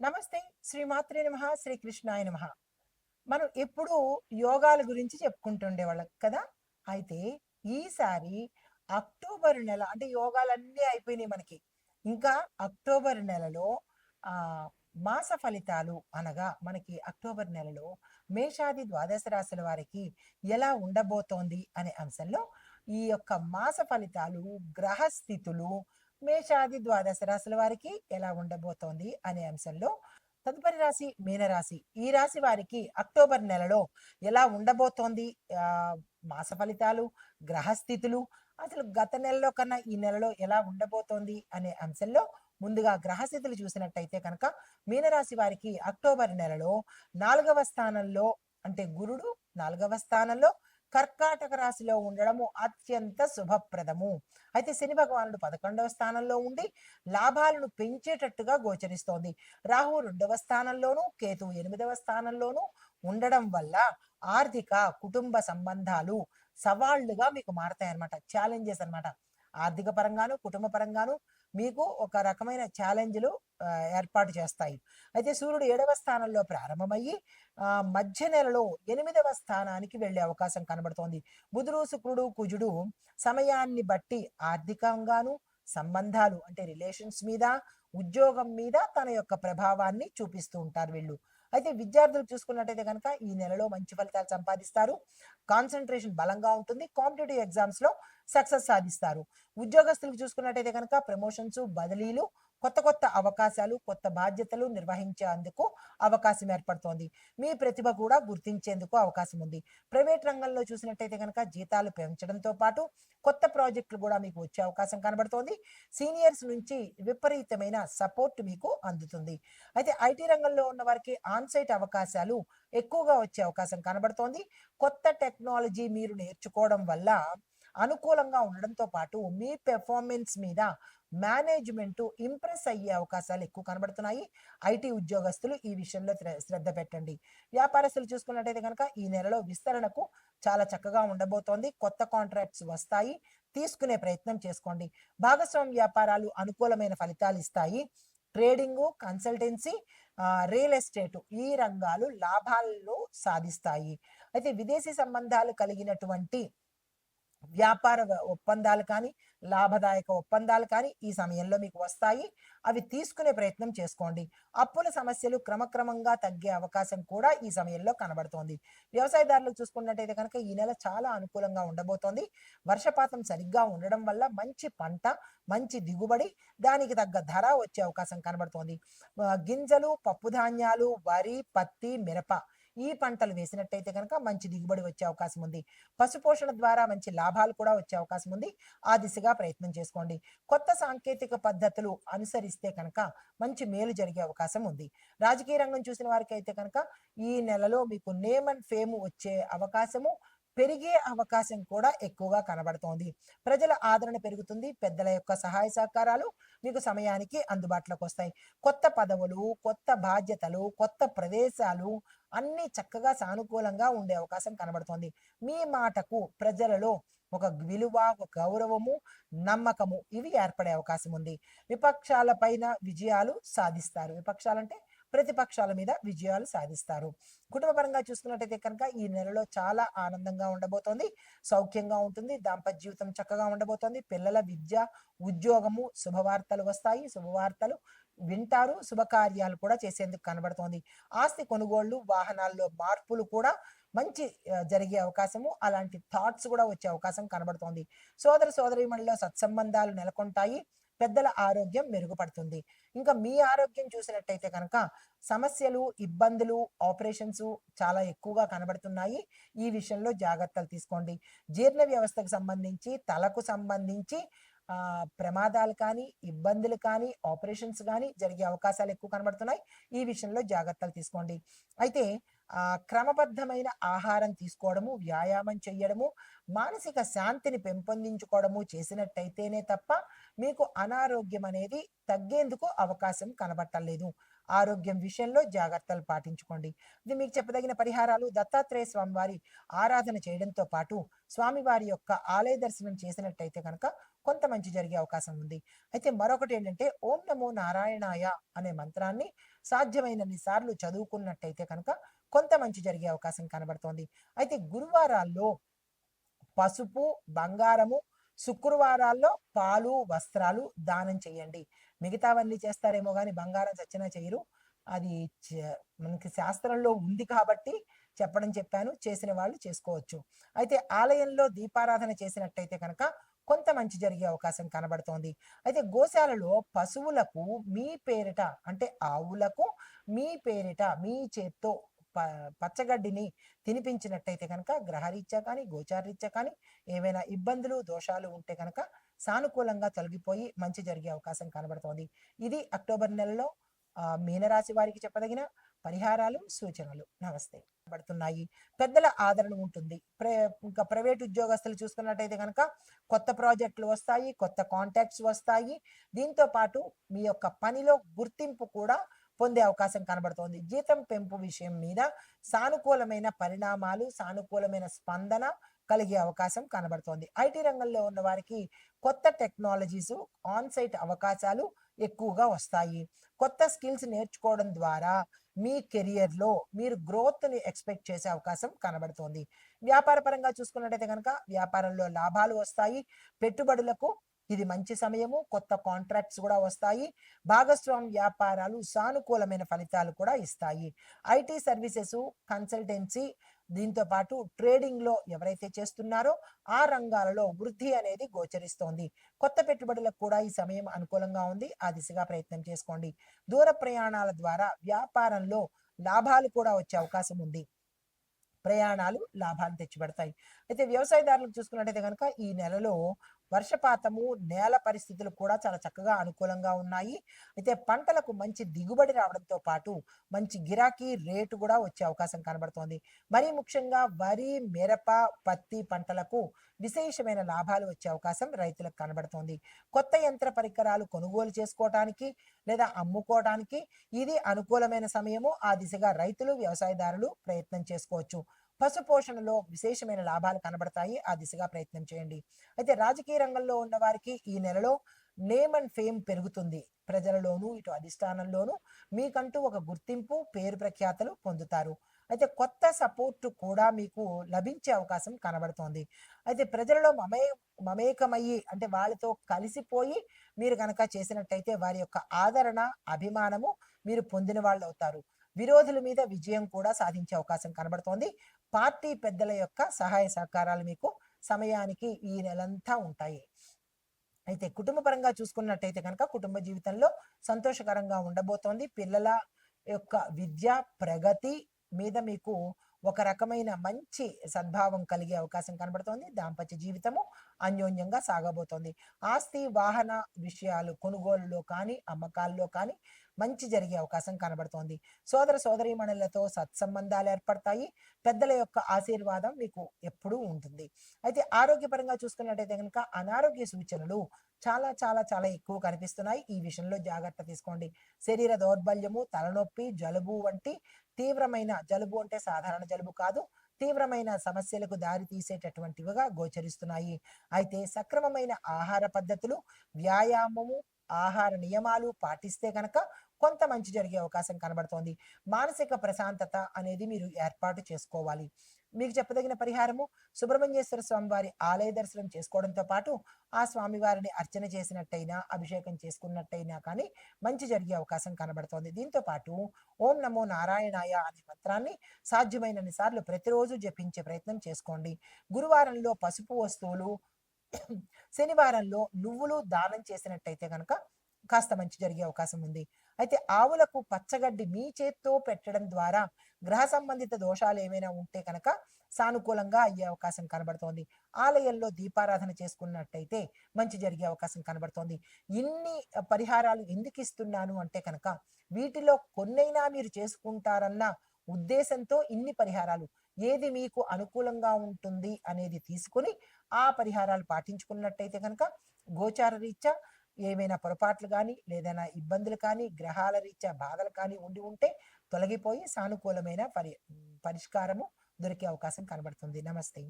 నమస్తే శ్రీ మాత్రే నమ శ్రీ నమ. మనం ఎప్పుడూ యోగాల గురించి చెప్పుకుంటుండే వాళ్ళం కదా? అయితే ఈసారి అక్టోబర్ నెల అంటే యోగాలన్నీ అయిపోయినాయి మనకి. ఇంకా అక్టోబర్ నెలలో ఆ మాస ఫలితాలు అనగా మనకి అక్టోబర్ నెలలో మేషాది ద్వాదశ రాశుల వారికి ఎలా ఉండబోతోంది అనే అంశంలో ఈ యొక్క మాస ఫలితాలు గ్రహస్థితులు మేషాది ద్వాదశ రాశుల వారికి ఎలా ఉండబోతోంది అనే అంశంలో తదుపరి రాశి మీనరాశి. ఈ రాశి వారికి అక్టోబర్ నెలలో ఎలా ఉండబోతోంది? మాస ఫలితాలు గ్రహస్థితులు అసలు గత నెలలో కన్నా ఈ నెలలో ఎలా ఉండబోతోంది అనే అంశంలో ముందుగా గ్రహస్థితులు చూసినట్టయితే కనుక మీనరాశి వారికి అక్టోబర్ నెలలో నాలుగవ స్థానంలో అంటే గురుడు నాలుగవ స్థానంలో కర్కాటక రాశిలో ఉండడము అత్యంత శుభప్రదము. అయితే శని భగవానుడు పదకొండవ స్థానంలో ఉండి లాభాలను పెంచేటట్టుగా గోచరిస్తోంది. రాహు రెండవ స్థానంలోను కేతు ఎనిమిదవ స్థానంలోను ఉండడం వల్ల ఆర్థిక కుటుంబ సంబంధాలు సవాళ్ళుగా మీకు మారతాయి అనమాట ఛాలెంజెస్ అనమాట ఆర్థిక పరంగాను కుటుంబ పరంగాను మీకు ఒక రకమైన ఛాలెంజ్లు ఏర్పాటు చేస్తాయి. అయితే సూర్యుడు ఏడవ స్థానంలో ప్రారంభమయ్యి మధ్య నెలలో ఎనిమిదవ స్థానానికి వెళ్ళే అవకాశం కనబడుతోంది. బుధుడు శుక్రుడు కుజుడు సమయాన్ని బట్టి ఆర్థికంగాను సంబంధాలు అంటే రిలేషన్స్ మీద ఉద్యోగం మీద తన యొక్క ప్రభావాన్ని చూపిస్తూ ఉంటారు వీళ్ళు. అయితే విద్యార్థులు చూసుకున్నట్టయితే కనుక ఈ నెలలో మంచి ఫలితాలు సంపాదిస్తారు. కాన్సన్ట్రేషన్ బలంగా ఉంటుంది. కాంపిటేటివ్ ఎగ్జామ్స్లో సక్సెస్ సాధిస్తారు. ఉద్యోగస్తులకు చూసుకున్నట్టయితే కనుక ప్రమోషన్స్ బదిలీలు కొత్త కొత్త అవకాశాలు కొత్త బాధ్యతలు నిర్వహించేందుకు అవకాశం ఏర్పడుతోంది. మీ ప్రతిభ కూడా గుర్తించేందుకు అవకాశం ఉంది. ప్రైవేట్ రంగంలో చూసినట్టయితే కనుక జీతాలు పెంచడంతో పాటు కొత్త ప్రాజెక్టులు కూడా మీకు వచ్చే అవకాశం కనబడుతోంది. సీనియర్స్ నుంచి విపరీతమైన సపోర్ట్ మీకు అందుతుంది. అయితే ఐటీ రంగంలో ఉన్న వారికి ఆన్సైట్ అవకాశాలు ఎక్కువగా వచ్చే అవకాశం కనబడుతోంది. కొత్త టెక్నాలజీ మీరు నేర్చుకోవడం వల్ల అనుకూలంగా ఉండడంతో పాటు మీ పెర్ఫార్మెన్స్ మీద మేనేజ్మెంట్ ఇంప్రెస్ అయ్యే అవకాశాలు ఎక్కువ కనబడుతున్నాయి. ఐటీ ఉద్యోగస్తులు ఈ విషయంలో శ్రద్ధ పెట్టండి. వ్యాపారస్తులు చూసుకున్నట్టయితే కనుక ఈ నెలలో విస్తరణకు చాలా చక్కగా ఉండబోతోంది. కొత్త కాంట్రాక్ట్స్ వస్తాయి. తీసుకునే ప్రయత్నం చేసుకోండి. భాగస్వామ్య వ్యాపారాలు అనుకూలమైన ఫలితాలు ఇస్తాయి. ట్రేడింగ్ కన్సల్టెన్సీ రియల్ ఎస్టేట్ ఈ రంగాలు లాభాలను సాధిస్తాయి. అయితే విదేశీ సంబంధాలు కలిగినటువంటి వ్యాపార ఒప్పందాలు కానీ లాభదాయక ఒప్పందాలు కానీ ఈ సమయంలో మీకు వస్తాయి. అవి తీసుకునే ప్రయత్నం చేసుకోండి. అప్పుల సమస్యలు క్రమక్రమంగా తగ్గే అవకాశం కూడా ఈ సమయంలో కనబడుతోంది. వ్యవసాయదారులు చూసుకున్నట్టయితే కనుక ఈ నెల చాలా అనుకూలంగా ఉండబోతోంది. వర్షపాతం సరిగ్గా ఉండడం వల్ల మంచి పంట మంచి దిగుబడి దానికి తగ్గ ధర వచ్చే అవకాశం కనబడుతోంది. గింజలు పప్పు ధాన్యాలు వరి పత్తి మిరప ఈ పంటలు వేసినట్టయితే కనుక మంచి దిగుబడి వచ్చే అవకాశం ఉంది. పశుపోషణ ద్వారా మంచి లాభాలు కూడా వచ్చే అవకాశం ఉంది. ఆ దిశగా ప్రయత్నం చేసుకోండి. కొత్త సాంకేతిక పద్ధతులు అనుసరిస్తే కనుక మంచి మేలు జరిగే అవకాశం ఉంది. రాజకీయ రంగం చూసిన వారికి అయితే కనుక ఈ నెలలో మీకు నేమ్ అండ్ ఫేమ్ వచ్చే అవకాశము పెరిగే అవకాశం కూడా ఎక్కువగా కనబడుతోంది. ప్రజల ఆదరణ పెరుగుతుంది. పెద్దల యొక్క సహాయ సహకారాలు మీకు సమయానికి అందుబాటులోకి వస్తాయి. కొత్త పదవులు కొత్త బాధ్యతలు కొత్త ప్రదేశాలు అన్ని చక్కగా సానుకూలంగా ఉండే అవకాశం కనబడుతోంది. మీ మాటకు ప్రజలలో ఒక విలువ ఒక గౌరవము నమ్మకము ఇవి ఏర్పడే అవకాశం ఉంది. విపక్షాల పైన విజయాలు సాధిస్తారు. విపక్షాలంటే ప్రతిపక్షాల మీద విజయాలు సాధిస్తారు. కుటుంబపరంగా చూసుకున్నట్టయితే కనుక ఈ నెలలో చాలా ఆనందంగా ఉండబోతోంది. సౌఖ్యంగా ఉంటుంది. దాంపత్య జీవితం చక్కగా ఉండబోతోంది. పిల్లల విద్య ఉద్యోగము శుభవార్తలు వస్తాయి. శుభవార్తలు వింటారు. శుభకార్యాలు కూడా చేసేందుకు కనబడుతోంది. ఆస్తి కొనుగోళ్ళు వాహనాల్లో మార్పులు కూడా మంచి జరిగే అవకాశము. అలాంటి థాట్స్ కూడా వచ్చే అవకాశం కనబడుతోంది. సోదర సోదరిమణిలో సత్సంబంధాలు నెలకొంటాయి. పెద్దల ఆరోగ్యం మెరుగుపడుతుంది. ఇంకా మీ ఆరోగ్యం చూసినట్టయితే కనుక సమస్యలు ఇబ్బందులు ఆపరేషన్స్ చాలా ఎక్కువగా కనబడుతున్నాయి. ఈ విషయంలో జాగ్రత్తలు తీసుకోండి. జీర్ణ వ్యవస్థకు సంబంధించి తలకు సంబంధించి ప్రమాదాలు కానీ ఇబ్బందులు కానీ ఆపరేషన్స్ కానీ జరిగే అవకాశాలు ఎక్కువ కనబడుతున్నాయి. ఈ విషయంలో జాగ్రత్తలు తీసుకోండి. అయితే క్రమబద్ధమైన ఆహారం తీసుకోవడము వ్యాయామం చేయడము మానసిక శాంతిని పెంపొందించుకోవడము చేసినట్టయితేనే తప్ప మీకు అనారోగ్యం అనేది తగ్గేందుకు అవకాశం కనబట్టలేదు ఆరోగ్యం విషయంలో జాగ్రత్తలు పాటించుకోండి. ఇది మీకు చెప్పదగిన పరిహారాలు దత్తాత్రేయ స్వామి వారి ఆరాధన చేయడంతో పాటు స్వామివారి యొక్క ఆలయ దర్శనం చేసినట్టయితే కనుక కొంత మంచి జరిగే అవకాశం ఉంది. అయితే మరొకటి ఏంటంటే ఓం నమో నారాయణాయ అనే మంత్రాన్ని సాధ్యమైనన్ని సార్లు చదువుకున్నట్టయితే కనుక కొంత మంచి జరిగే అవకాశం కనబడుతోంది. అయితే గురువారాల్లో పసుపు బంగారము శుక్రవారాల్లో పాలు వస్త్రాలు దానం చేయండి. మిగతావన్నీ చేస్తారేమో కానీ బంగారం చచ్చినా చేయరు. అది మనకి శాస్త్రంలో ఉంది కాబట్టి చెప్పడం చెప్పాను. చేసిన వాళ్ళు చేసుకోవచ్చు. అయితే ఆలయంలో దీపారాధన చేసినట్టయితే కనుక కొంత మంచి జరిగే అవకాశం కనబడుతోంది. అయితే గోశాలలో పశువులకు మీ పేరిట అంటే ఆవులకు మీ పేరిట మీ చేత్తో ప పచ్చగడ్డిని తినిపించినట్టయితే కనుక గ్రహరీత్యా కానీ గోచారరీత్యా కానీ ఏవైనా ఇబ్బందులు దోషాలు ఉంటే కనుక సానుకూలంగా తొలగిపోయి మంచి జరిగే అవకాశం కనబడుతోంది. ఇది అక్టోబర్ నెలలో మీనరాశి వారికి చెప్పదగిన పరిహారాలు సూచనలు. నమస్తే. పడుతున్నాయి పెద్దల ఆదరణ ఉంటుంది. ప్ర ఇంకా ప్రైవేట్ ఉద్యోగస్తులు చూసుకున్నట్టయితే కనుక కొత్త ప్రాజెక్టులు వస్తాయి కొత్త కాంటాక్ట్స్ వస్తాయి. దీంతో పాటు మీ యొక్క పనిలో గుర్తింపు కూడా పొందే అవకాశం కనబడుతోంది. జీతం పెంపు విషయం మీద సానుకూలమైన పరిణామాలు సానుకూలమైన స్పందన కలిగే అవకాశం కనబడుతోంది. ఐటీ రంగంలో ఉన్న వారికి కొత్త టెక్నాలజీస్ ఆన్ సైట్ అవకాశాలు ఎక్కువగా వస్తాయి. కొత్త స్కిల్స్ నేర్చుకోవడం ద్వారా మీ కెరియర్లో మీరు గ్రోత్ని ఎక్స్పెక్ట్ చేసే అవకాశం కనబడుతోంది. వ్యాపార పరంగా చూసుకున్నట్టయితే కనుక వ్యాపారంలో లాభాలు వస్తాయి. పెట్టుబడులకు ఇది మంచి సమయము కొత్త కాంట్రాక్ట్స్ కూడా వస్తాయి భాగస్వామ్య వ్యాపారాలు సానుకూలమైన ఫలితాలు కూడా ఇస్తాయి. ఐటీ సర్వీసెస్ కన్సల్టెన్సీ దీంతో పాటు ట్రేడింగ్లో ఎవరైతే చేస్తున్నారో ఆ రంగాలలో వృద్ధి అనేది గోచరిస్తోంది. కొత్త పెట్టుబడులకు కూడా ఈ సమయం అనుకూలంగా ఉంది ఆ దిశగా ప్రయత్నం చేసుకోండి. దూర ప్రయాణాల ద్వారా వ్యాపారంలో లాభాలు కూడా వచ్చే అవకాశం ఉంది. ప్రయాణాలు లాభాలు తెచ్చిపెడతాయి. అయితే వ్యవసాయదారులకు చూసుకున్నట్టయితే కనుక ఈ నెలలో వర్షపాతము నేల పరిస్థితులు కూడా చాలా చక్కగా అనుకూలంగా ఉన్నాయి. అయితే పంటలకు మంచి దిగుబడి రావడంతో పాటు మంచి గిరాకీ రేటు కూడా వచ్చే అవకాశం కనబడుతోంది. మరీ ముఖ్యంగా వరి మిరప పత్తి పంటలకు విశేషమైన లాభాలు వచ్చే అవకాశం రైతులకు కనబడుతోంది. కొత్త యంత్ర పరికరాలు కొనుగోలు చేసుకోవటానికి లేదా అమ్ముకోవటానికి ఇది అనుకూలమైన సమయము. ఆ దిశగా రైతులు వ్యవసాయదారులు ప్రయత్నం చేసుకోవచ్చు. పశు పోషణలో విశేషమైన లాభాలు కనబడతాయి. ఆ దిశగా ప్రయత్నం చేయండి. అయితే రాజకీయ రంగంలో ఉన్న వారికి ఈ నెలలో నేమ్ అండ్ ఫేమ్ పెరుగుతుంది. ప్రజలలోనూ ఇటు అధిష్టానంలోనూ మీకంటూ ఒక గుర్తింపు పేరు ప్రఖ్యాతలు పొందుతారు. అయితే కొత్త సపోర్ట్ కూడా మీకు లభించే అవకాశం కనబడుతోంది. అయితే ప్రజలలో మమే మమేకమయ్యి అంటే వాళ్ళతో కలిసిపోయి మీరు కనుక చేసినట్టయితే వారి యొక్క ఆదరణ అభిమానము మీరు పొందిన వాళ్ళు అవుతారు విరోధుల మీద విజయం కూడా సాధించే అవకాశం కనబడుతోంది. పార్టీ పెద్దల యొక్క సహాయ సహకారాలు మీకు సమయానికి ఈ నెలంతా ఉంటాయి. అయితే కుటుంబ పరంగా చూసుకున్నట్టయితే కనుక కుటుంబ జీవితంలో సంతోషకరంగా ఉండబోతోంది. పిల్లల యొక్క విద్య ప్రగతి మీద మీకు ఒక రకమైన మంచి సద్భావం కలిగే అవకాశం కనబడుతోంది. దాంపత్య జీవితము అన్యోన్యంగా సాగబోతోంది. ఆస్తి వాహన విషయాలు కొనుగోలులో కానీ అమ్మకాల్లో కానీ మంచి జరిగే అవకాశం కనబడుతోంది. సోదర సోదరీమణులతో సత్సంబంధాలు ఏర్పడతాయి. పెద్దల యొక్క ఆశీర్వాదం మీకు ఎప్పుడూ ఉంటుంది. అయితే ఆరోగ్యపరంగా చూసుకున్నట్టయితే కనుక అనారోగ్య సూచనలు చాలా చాలా చాలా ఎక్కువ కనిపిస్తున్నాయి. ఈ విషయంలో జాగ్రత్త తీసుకోండి. శరీర దౌర్బల్యము తలనొప్పి జలుబు వంటి తీవ్రమైన జలుబు అంటే సాధారణ జలుబు కాదు. తీవ్రమైన సమస్యలకు దారి తీసేటటువంటివిగా గోచరిస్తున్నాయి. అయితే సక్రమమైన ఆహార పద్ధతులు వ్యాయామము ఆహార నియమాలు పాటిస్తే కనుక కొంత మంచి జరిగే అవకాశం కనబడుతోంది. మానసిక ప్రశాంతత అనేది మీరు ఏర్పాటు చేసుకోవాలి. మీకు చెప్పదగిన పరిహారము సుబ్రహ్మణ్యేశ్వర స్వామి వారి ఆలయ దర్శనం చేసుకోవడంతో పాటు ఆ స్వామి వారిని అర్చన చేసినట్టయినా అభిషేకం చేసుకున్నట్టయినా కానీ మంచి జరిగే అవకాశం కనబడుతోంది. దీంతో పాటు ఓం నమో నారాయణాయ అనే మంత్రాన్ని సాధ్యమైనన్ని సార్లు ప్రతిరోజు జపించే ప్రయత్నం చేసుకోండి. గురువారంలో పసుపు వస్తువులు శనివారంలో నువ్వులు దానం చేసినట్టయితే కనుక కాస్త మంచి జరిగే అవకాశం ఉంది. అయితే ఆవులకు పచ్చగడ్డి మీ చేత్తో పెట్టడం ద్వారా గ్రహ సంబంధిత దోషాలు ఏమైనా ఉంటే కనుక సానుకూలంగా అయ్యే అవకాశం కనబడుతోంది. ఆలయంలో దీపారాధన చేసుకున్నట్టయితే మంచి జరిగే అవకాశం కనబడుతోంది. ఇన్ని పరిహారాలు ఎందుకు ఇస్తున్నాను అంటే కనుక వీటిలో కొన్నైనా మీరు చేసుకుంటారన్న ఉద్దేశంతో ఇన్ని పరిహారాలు. ఏది మీకు అనుకూలంగా ఉంటుంది అనేది తీసుకుని ఆ పరిహారాలు పాటించుకున్నట్టయితే కనుక గోచార రీత్యా ఏమైనా పొరపాట్లు కానీ లేదైనా ఇబ్బందులు కానీ గ్రహాల రీత్యా బాధలు కానీ ఉండి ఉంటే తొలగిపోయి సానుకూలమైన పరి పరిష్కారము దొరికే అవకాశం కనబడుతుంది. నమస్తే.